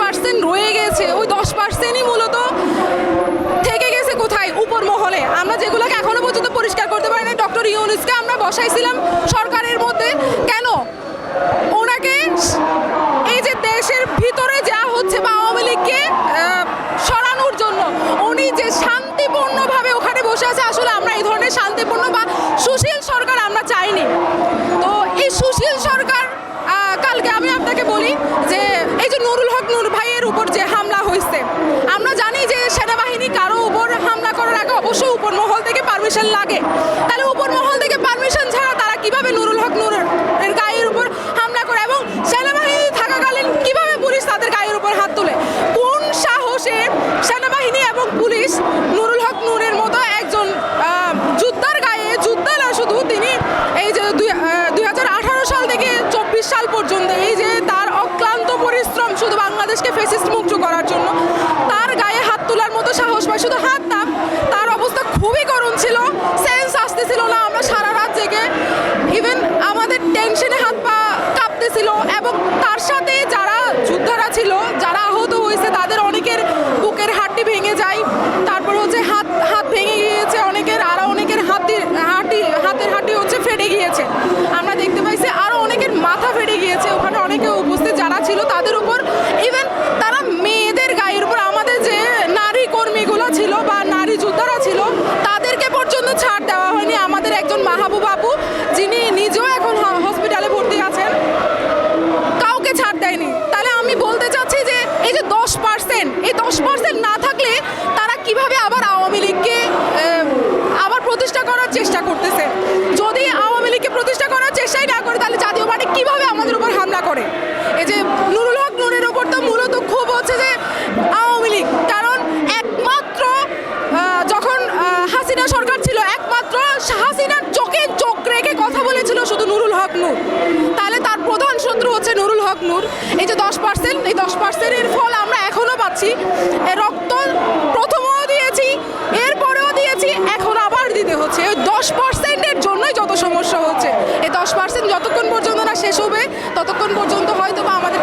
Percent রয়ে গেছে। ওই দশ পার্সেন্টই মূলত থেকে গেছে কোথায়? উপর মহলে আমরা যেগুলোকে এখনও পর্যন্ত পরিষ্কার করতে পারি না ডক্টর ইউনুসকে আমরা বসাইছিলাম সরকারের মধ্যে। কেন? ওনাকে এই যে দেশের ভিতরে যা হচ্ছে বা আওয়ামী লীগকে সরানোর জন্য, উনি যে শান্তিপূর্ণভাবে ওখানে বসে আছে, আসলে আমরা এই ধরনের শান্তিপূর্ণ বা সুশীল সরকার আমরা চাইনি। তো এই সুশীল সরকার কালকে আমি আপনাকে বলি যে নুরুল হক নূর ভাইয়ের উপর যে হামলা হয়েছে। আমরা জানি যে সেনাবাহিনী কারও উপর হামলা করার আগে অবশ্যই উপর মহল থেকে পারমিশন লাগে। তাহলে উপর মহল থেকে পারমিশন ছাড়া তারা কীভাবে নুরুল হক নূর এর গায়ের উপর হামলা করে এবং সেনাবাহিনী থাকাকালীন কীভাবে পুলিশ তাদের গায়ের উপর হাত তোলে? কোন সাহসে সেনাবাহিনী এবং পুলিশ নুরুল হক নূরের মতো একজন যোদ্ধার গায়ে যোদ্ধা না শুধু তিনি এই যে দুই সাল থেকে চব্বিশ সাল পর্যন্ত এই যে ফেসিস্ট মুক্ত করার জন্য। তার গায়ে হাত তোলার মতো সাহস পায়। শুধু হাত না, তার অবস্থা খুবই গরম ছিল। সেন্স আসতেছিল না, আমরা সারা রাত জেগে। ইভেন আমাদের টেনশনে হাত পা কাঁপতেছিল এবং তার সাথে যারা যোদ্ধারা ছিল যারা আহত হয়েছে তাদের অনেকের বুকের হাড্ডি ভেঙে যায় তারপর হচ্ছে হাত হাত ভেঙে গিয়েছে অনেকের আরও অনেকের হাতি হাঁটি হাতের হাঁটি হচ্ছে ফেটে গিয়েছে আমরা দেখতে পাইছি আরও অনেকের মাথা ফেটে গিয়েছে ওখানে অনেকে উপস্থিত যারা ছিল তাদের উপর ইভেন তারা মেয়েদের গায়ের উপর আমাদের যে নারী কর্মীগুলো ছিল বা নারী যোদ্ধারা ছিল, তাদেরকে পর্যন্ত ছাড় দেওয়া হয়নি আমাদের একজন মাহবুব আপু যিনি নিজেও এখন হসপিটালে ভর্তি আছেন। কাউকে ছাড় দেয়নি। তাহলে আমি বলতে চাচ্ছি যে, এই যে দশ পার্সেন্ট এই দশ পার্সেন্ট না থাকলে তারা কীভাবে আবার আওয়ামী লীগকে আবার প্রতিষ্ঠা করার চেষ্টা করতেছে? শত্রু হচ্ছে নুরুল হক নূর। এই যে দশ পার্সেন্ট এই দশ পার্সেন্টের ফল আমরা এখনও পাচ্ছি। রক্ত প্রথমেও দিয়েছি, এরপরেও দিয়েছি, এখন আবার দিতে হচ্ছে। ওই দশ পার্সেন্টের জন্যই যত সমস্যা হচ্ছে। এই দশ পার্সেন্ট যতক্ষণ পর্যন্ত না শেষ হবে, ততক্ষণ পর্যন্ত হয়তো বা আমাদের